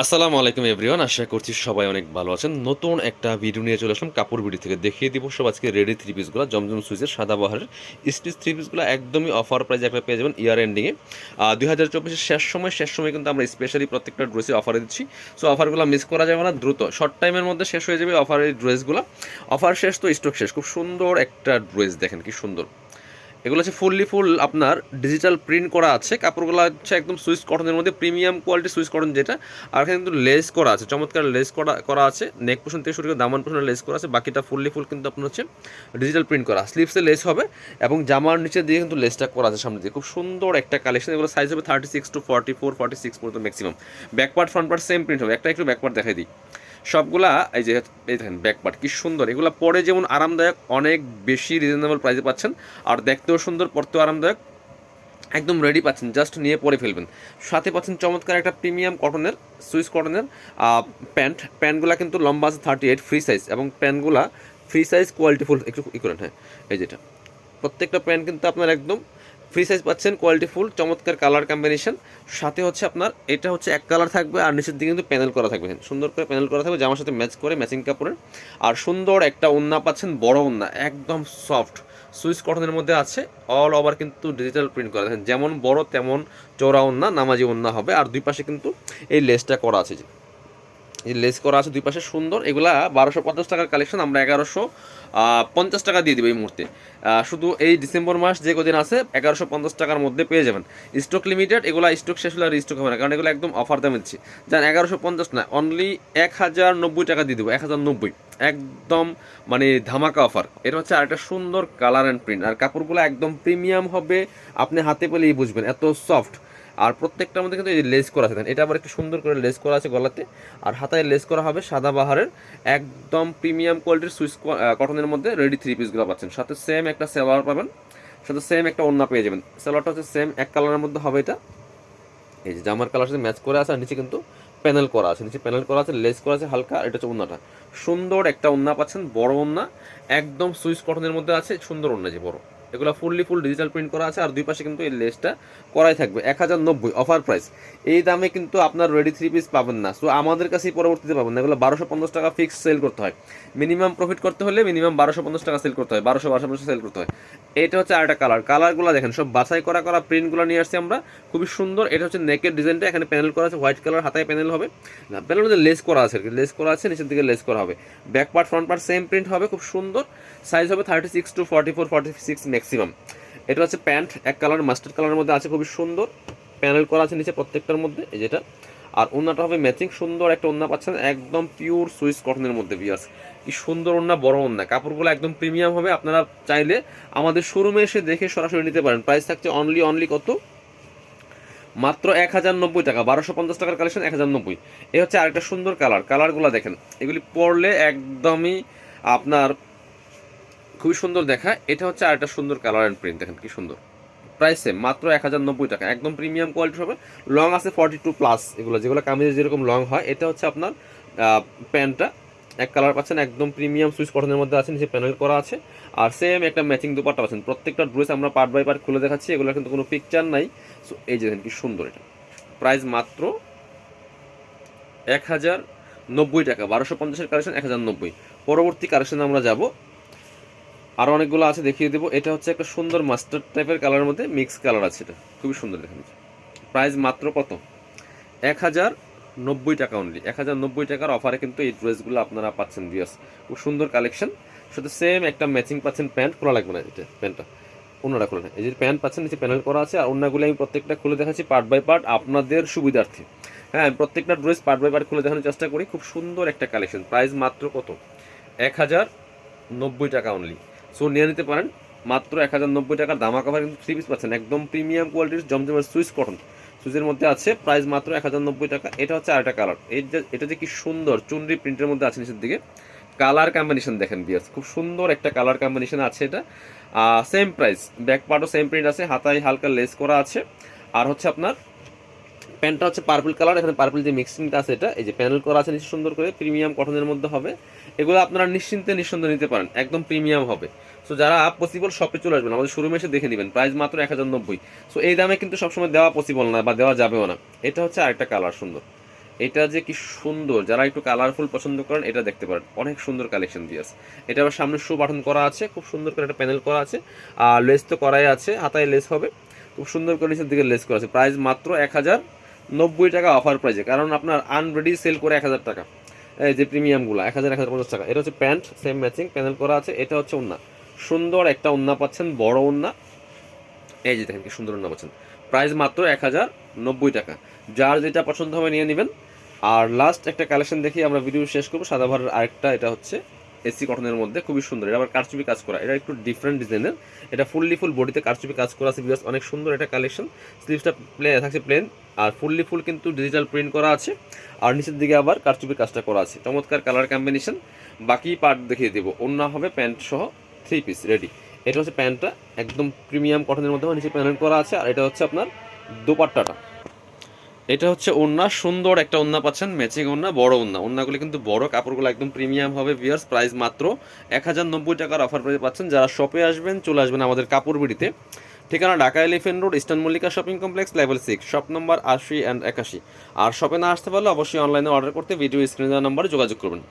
আসসালামু আলাইকুম এভরিওয়ান আশা করছি সবাই অনেক ভালো আছেন। নতুন একটা ভিডিও নিয়ে চলে আসলাম। কাপড় ভিডিও থেকে দেখিয়ে দিব সব আজকে রেডি থ্রি পিসগুলো জমজম সুইচের সাদা বাহারের। স্টিচ থ্রি পিসগুলো একদমই অফার প্রাইজে একটা পেয়ে যাবেন ইয়ার এন্ডিংয়ে দুই হাজার চব্বিশের শেষ সময় শেষ সময় কিন্তু আমরা স্পেশালি প্রত্যেকটা ড্রেসে অফারে দিচ্ছি। সো অফারগুলো মিস করা যাবে না, দ্রুত শর্ট টাইমের মধ্যে শেষ হয়ে যাবে অফারের ড্রেসগুলো অফার শেষ তো স্টক শেষ। খুব সুন্দর একটা ড্রেস দেখেন কি সুন্দর। এগুলো হচ্ছে ফুললি ফুল আপনার ডিজিটাল প্রিন্ট করা আছে। কাপড়গুলো হচ্ছে একদম সুইস কটনের মধ্যে প্রিমিয়াম কোয়ালিটি সুইস কটন যেটা। আর এখানে কিন্তু লেস করা আছে, চমৎকার লেস করা করা আছে। নেক পোষণ থেকে শুরু করে দামান পোষণের লেস করা আছে। বাকিটা ফুললি ফুল কিন্তু আপনার হচ্ছে ডিজিটাল প্রিন্ট করা। স্লিপসে লেস হবে এবং জামার নিচে দিয়ে কিন্তু লেসটা করা আছে সামনে দিয়ে খুব সুন্দর একটা কালেকশন এগুলো সাইজ হবে thirty six to forty four forty six পর্যন্ত maximum back part front part same print হবে। একটা একটু ব্যাকপার্ট দেখাই দিই। সবগুলা, এই যে, এই দেখেন ব্যাকপার্ট কি সুন্দর। এগুলো পরে যেমন আরামদায়ক, অনেক বেশি রিজনেবল প্রাইসে পাচ্ছেন। আর দেখতেও সুন্দর পড়তেও আরামদায়ক। একদম রেডি পাচ্ছেন জাস্ট নিয়ে পরে ফেলবেন। সাথে পাচ্ছেন চমৎকার একটা প্রিমিয়াম কটনের সুইস কটনের প্যান্ট প্যান্টগুলো কিন্তু লম্বা আছে থার্টি এইট ফ্রি সাইজ এবং প্যান্টগুলা ফ্রি সাইজ কোয়ালিটিফুল একটু ই করেন হ্যাঁ এই যেটা প্রত্যেকটা প্যান্ট কিন্তু আপনার একদম ফ্রি সাইজ পাচ্ছেন কোয়ালিটি ফুল চমৎকার কালার কম্বিনেশন সাথে হচ্ছে আপনার, এটা হচ্ছে এক কালার থাকবে আর নিচের দিকে কিন্তু প্যানেল করা থাকবে। সুন্দর করে প্যানেল করা থাকবে, জামার সাথে ম্যাচ করে ম্যাচিং কাপড়ের। আর সুন্দর একটা ওন্না পাচ্ছেন, বড় ওন্না, একদম সফট সুইচ কটনের মধ্যে আছে অল ওভার কিন্তু ডিজিটাল প্রিন্ট করা যেমন বড় তেমন চৌড়া ওন্না, নামাজি ওন্না হবে। আর দুই পাশে কিন্তু এই লেসটা করা আছে। লেস করা আছে দুই পাশে সুন্দর। এগুলা বারোশো পঞ্চাশ টাকার কালেকশন আমরা এগারোশো পঞ্চাশ টাকা দিয়ে দিব এই মুহূর্তে। শুধু এই ডিসেম্বর মাস যে কদিন আছে, এগারোশো পঞ্চাশ টাকার মধ্যে পেয়ে যাবেন। স্টক লিমিটেড এগুলো স্টক শেষ হলে আর স্টক হবে না, কারণ এগুলো একদম অফার দামে দিচ্ছি। যান এগারোশো পঞ্চাশ না অনলি এক হাজার নব্বই টাকা দিয়ে দেবো, এক হাজার নব্বই। একদম মানে ধামাকা অফার এটা হচ্ছে আরেকটা সুন্দর কালার অ্যান্ড প্রিন্ট আর কাপড়গুলো একদম প্রিমিয়াম হবে, আপনি হাতে পেলেই বুঝবেন, এত সফট আর প্রত্যেকটার মধ্যে কিন্তু এই লেস করা আছে এটা আবার একটু সুন্দর করে লেস করা আছে গলাতে, আর হাতায় লেস করা হবে সাদা বাহারের একদম প্রিমিয়াম কোয়ালিটির সুইস কটনের মধ্যে রেডি থ্রি পিসগুলো পাচ্ছেন। সাথে সেম একটা সেলোয়ার পাবেন, সাথে সেম একটা ওন্না পেয়ে যাবেন। সেলোয়ারটা হচ্ছে সেম এক কালারের মধ্যে হবে এটা। এই যে জামার কালার সাথে ম্যাচ করে আছে, আর নিচে কিন্তু প্যানেল করা আছে। নিচে প্যানেল করা আছে, লেস করা আছে হালকা এটা হচ্ছে ওন্নাটা সুন্দর একটা ওন্না পাচ্ছেন, বড় ওন্না একদম সুইস কটনের মধ্যে আছে, সুন্দর ওন্না যে বড়। এগুলো ফুললি ফুল ডিজিটাল প্রিন্ট করা আছে, আর দুই পাশে কিন্তু এই লেসটা করাই থাকবে। এক হাজার নব্বই অফার প্রাইস এই দামে কিন্তু আপনার রেডি থ্রি পিস পাবেন না। সো আমাদের কাছেই পরবর্তীতে পাবেন না। এগুলো বারোশো পঞ্চাশ টাকা ফিক্স সেল করতে হয়। মিনিমাম প্রফিট করতে হলে মিনিমাম বারোশো পঞ্চাশ টাকা সেল করতে হয়। বারোশো বারোশো পঞ্চাশ সেল করতে হয়। এটা হচ্ছে আরেকটা কালার কালারগুলো দেখেন, সব বাছাই করা করা প্রিন্টগুলো নিয়ে আসছি আমরা। খুবই সুন্দর। এটা হচ্ছে নেকের ডিজাইনটা এখানে প্যানেল করা আছে। হোয়াইট কালার হাতায় প্যানেল হবে। না প্যানেল মধ্যে লেস করা আছে আর কি। লেস করা আছে, নিচের দিকে লেস করা হবে। Back part front part same print হবে। খুব সুন্দর। সাইজ হবে thirty six to forty four forty six maximum. এটা হচ্ছে প্যান্ট, এক কালার, মাস্টার্ড কালারের মধ্যে আছে, খুবই সুন্দর। প্যানেল করা আছে নিচে প্রত্যেকটার মধ্যে, এই যেটা। আর ওন্নাটা হবে ম্যাচিং, সুন্দর একটা ওন্না পাচ্ছেন, একদম পিওর সুইস কটনের মধ্যে বিয়ার্স কি সুন্দর ওন্না, বড় ওন্না। কাপড়গুলো একদম প্রিমিয়াম হবে, আপনারা চাইলে আমাদের শোরুমে এসে দেখে সরাসরি নিতে পারেন। প্রাইস থাকছে অনলি অনলি কত? মাত্র এক হাজার নব্বই টাকা, বারোশো পঞ্চাশ টাকার কালেকশন এক হাজার নব্বই। এ হচ্ছে আরেকটা সুন্দর কালার কালারগুলো দেখেন, এগুলি পরলে একদমই আপনার খুবই সুন্দর দেখা। এটা হচ্ছে আরেকটা সুন্দর কালার অ্যান্ড প্রিন্ট দেখেন কি সুন্দর। প্রাইসে মাত্র এক হাজার নব্বই টাকা, একদম প্রিমিয়াম কোয়ালিটি হবে। লং আছে ফর্টি টু প্লাস এগুলো, যেগুলো কামিজে যেরকম লং হয়, এটা হচ্ছে আপনার প্যান্টটা। এক কালার পাচ্ছেন, একদম প্রিমিয়াম সুইচ কটনের মধ্যে আছে নিচে প্যানেল করা আছে। আর সেম একটা ম্যাচিং দুপাট্টা পাচ্ছেন। প্রত্যেকটা ড্রেস আমরা পার্ট বাই পার্ট খুলে দেখাচ্ছি এগুলো কিন্তু কোনো পিকচার নাই। সো এই যে কি সুন্দর এটা। প্রাইস মাত্র এক হাজার নব্বই টাকা, বারোশো পঞ্চাশের কালেকশন এক হাজার নব্বই। পরবর্তী কালেকশনে আমরা যাব। আরও অনেকগুলো আছে, দেখিয়ে দেবো। এটা হচ্ছে একটা সুন্দর মাস্টার্ড টাইপের কালারের মধ্যে মিক্স কালার আছে এটা। খুবই সুন্দর দেখেন প্রাইস মাত্র কত? এক হাজার নব্বই টাকা অনলি এক হাজার নব্বই টাকার অফারে কিন্তু এই ড্রেসগুলো আপনারা পাচ্ছেন বিয়াস খুব সুন্দর কালেকশন সাথে সেম একটা ম্যাচিং পাচ্ছেন প্যান্ট খোলা লাগবে না এটা প্যান্টটা অন্যটা খুলে না এই যে প্যান্ট পাচ্ছেন, নিচে প্যানেল করা আছে। আর অন্যগুলো আমি প্রত্যেকটা খুলে দেখাচ্ছি পার্ট বাই পার্ট আপনাদের সুবিধার্থে। হ্যাঁ প্রত্যেকটা ড্রেস পার্ট বাই পার্ট খুলে দেখানোর চেষ্টা করি। খুব সুন্দর একটা কালেকশন প্রাইস মাত্র কত? এক হাজার নব্বই টাকা অনলি সো নিয়ে নিতে পারেন। মাত্র এক হাজার নব্বই টাকার দামা কাভার কিন্তু থ্রি পিস পাচ্ছেন। একদম প্রিমিয়াম কোয়ালিটির জমজমের সুইচ কটন সুইচের মধ্যে আছে প্রাইস মাত্র এক হাজার নব্বই টাকা। এটা হচ্ছে আরেকটা কালার এটা যে কি সুন্দর চুনরি প্রিন্টের মধ্যে আছে নিচের দিকে। কালার কম্বিনেশন দেখেন বিয়ার্স খুব সুন্দর একটা কালার কম্বিনেশন আছে এটা। সেম প্রাইস ব্যাক পার্টও সেম প্রিন্ট আছে। হাতায় হালকা লেস করা আছে। আর হচ্ছে আপনার প্যান্টটা হচ্ছে পার্পল কালার, এখানে পার্পল যে মিক্সিংটা আছে এটা, এই যে প্যানেল করা আছে নিচে সুন্দর করে, প্রিমিয়াম কটনের মধ্যে হবে। এগুলো আপনারা নিশ্চিন্তে নিঃসন্দেহে নিতে পারেন, একদম প্রিমিয়াম হবে। সো যারা পসিবল শপে চলে আসবেন, আমাদের শোরুমে এসে দেখে নেবেন প্রাইস মাত্র এক হাজার নব্বই। সো এই দামে কিন্তু সবসময় দেওয়া পসিবল না বা দেওয়া যাবেও না। এটা হচ্ছে আরেকটা কালার সুন্দর। এটা যে কি সুন্দর, যারা একটু কালারফুল পছন্দ করেন, এটা দেখতে পারেন। অনেক সুন্দর কালেকশন দিয়ে আছে। এটা আবার সামনে শু বাটন করা আছে, খুব সুন্দর করে একটা প্যানেল করা আছে। আর লেস তো করাই আছে, হাতায় লেস হবে। খুব সুন্দর করে নিচের দিকে লেস করা আছে। প্রাইস মাত্র এক হাজার নব্বই টাকা অফার প্রাইসে কারণ আপনার আনরেডি সেল করে এক হাজার টাকা। এই যে প্রিমিয়ামগুলো এক হাজার এক হাজার পঞ্চাশ টাকা। এটা হচ্ছে প্যান্ট সেম ম্যাচিং প্যানেল করা আছে। এটা হচ্ছে ওন্না সুন্দর একটা ওন্না পাচ্ছেন, বড় ওন্না এই যে দেখেন কি সুন্দর ওন্না পাচ্ছেন। প্রাইস মাত্র এক হাজার নব্বই টাকা। যার যেটা পছন্দ হবে নিয়ে নেবেন। আর লাস্ট একটা কালেকশন দেখি, আমরা ভিডিও শেষ করব। সাদা আরেকটা, এটা হচ্ছে এসি কটনের মধ্যে খুবই সুন্দর। এটা আবার কারচুপি কাজ করা। এটা একটু ডিফারেন্ট ডিজাইনের এটা ফুললি ফুল বডিতে কারচুপি কাজ করা আছে বিকজ অনেক সুন্দর এটা কালেকশন স্লিভসটা প্লে থাকছে প্লেন আর ফুললি ফুল কিন্তু ডিজিটাল প্রিন্ট করা আছে। আর নিচের দিকে আবার কারচুপি কাজটা করা আছে। চমৎকার কালার কম্বিনেশন বাকি পার্ট দেখিয়ে দেবো। অন্য হবে প্যান্ট সহ থ্রি পিস রেডি এটা হচ্ছে প্যান্টটা একদম প্রিমিয়াম কটনের মধ্যে নিচে প্যানেল করা আছে। আর এটা হচ্ছে আপনার দোপাট্টাটা। এটা হচ্ছে ওন্না সুন্দর একটা ওন্না পাচ্ছেন ম্যাচিং ওন্না বড় ওন্না ওন্নাগুলি কিন্তু বড়, কাপড়গুলো একদম প্রিমিয়াম হবে ভিয়ার্স প্রাইস মাত্র এক হাজার নব্বই টাকার অফার প্রাইসে পাচ্ছেন। যারা শপে আসবেন, চলে আসবেন আমাদের কাপড় বিড়িতে। ঠিকানা Dhaka Elephant Road, Eastern Mallika shopping complex level six shop নম্বর আশি অ্যান্ড একাশি। আর শপে না আসতে পারলে অবশ্যই অনলাইনে অর্ডার করতে ভিডিও স্ক্রিনে দেওয়া নম্বরে যোগাযোগ করবেন।